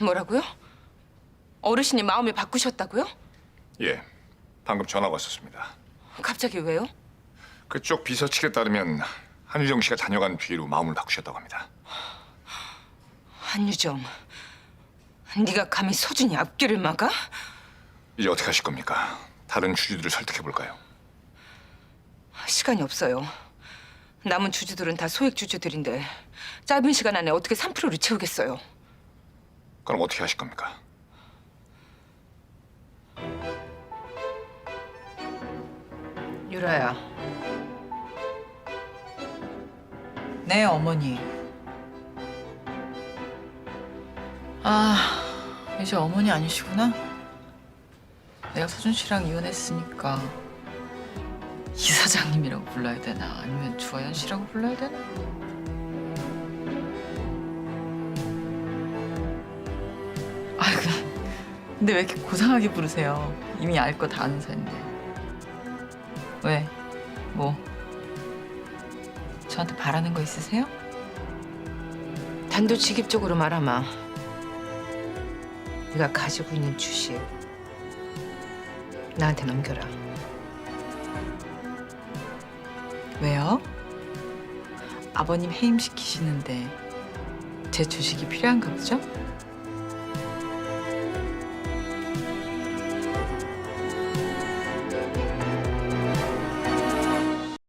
뭐라고요? 어르신이 마음을 바꾸셨다고요? 예, 방금 전화가 왔었습니다. 갑자기 왜요? 그쪽 비서 측에 따르면 한유정 씨가 다녀간 뒤로 마음을 바꾸셨다고 합니다. 한유정, 네가 감히 서준이 앞길을 막아? 이제 어떻게 하실 겁니까? 다른 주주들을 설득해 볼까요? 시간이 없어요. 남은 주주들은 다 소액 주주들인데 짧은 시간 안에 어떻게 3%를 채우겠어요? 그럼 어떻게 하실 겁니까? 유라야, 네, 어머니. 아, 이제 어머니 아니시구나? 내가 서준 씨랑 이혼했으니까 이사장님이라고 불러야 되나? 아니면 주하연 씨라고 불러야 되나? 근데 왜 이렇게 고상하게 부르세요? 이미 알 거 다 아는 사인데. 왜? 뭐? 저한테 바라는 거 있으세요? 단도직입적으로 말하마. 네가 가지고 있는 주식 나한테 넘겨라. 왜요? 아버님 해임시키시는데 제 주식이 필요한가 보죠?